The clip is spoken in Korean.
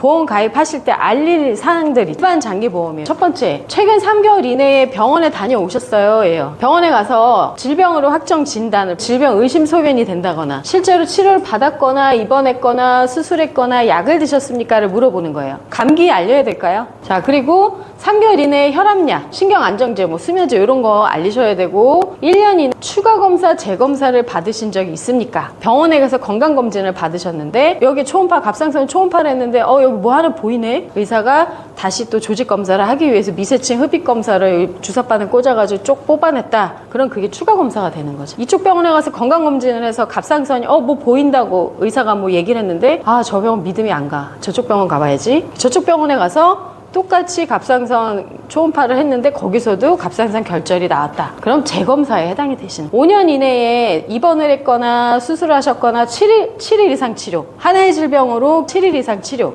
보험 가입하실 때 알릴 사항들이 일반 장기 보험이에요. 첫 번째, 최근 3개월 이내에 병원에 다녀오셨어요. 예요. 병원에 가서 질병으로 확정 진단을, 질병 의심 소견이 된다거나, 실제로 치료를 받았거나, 입원했거나, 수술했거나, 약을 드셨습니까를 물어보는 거예요. 감기 알려야 될까요? 자, 그리고 3개월 이내에 혈압약, 신경안정제, 뭐 수면제 이런 거 알리셔야 되고 1년 이내 추가 검사, 재검사를 받으신 적이 있습니까? 병원에 가서 건강검진을 받으셨는데 여기 초음파, 갑상선 초음파를 했는데 어 여기 뭐 하나 보이네? 의사가 다시 또 조직 검사를 하기 위해서 미세층 흡입 검사를 주사바늘 꽂아가지고 쪽 뽑아냈다. 그럼 그게 추가 검사가 되는 거죠. 이쪽 병원에 가서 건강검진을 해서 갑상선이 어 뭐 보인다고 의사가 뭐 얘기를 했는데 아 저 병원 믿음이 안 가. 저쪽 병원 가봐야지. 저쪽 병원에 가서 똑같이 갑상선 초음파를 했는데 거기서도 갑상선 결절이 나왔다. 그럼 재검사에 해당이 되시는. 5년 이내에 입원을 했거나 수술을 하셨거나 7일, 7일 이상 치료. 하나의 질병으로 7일 이상 치료.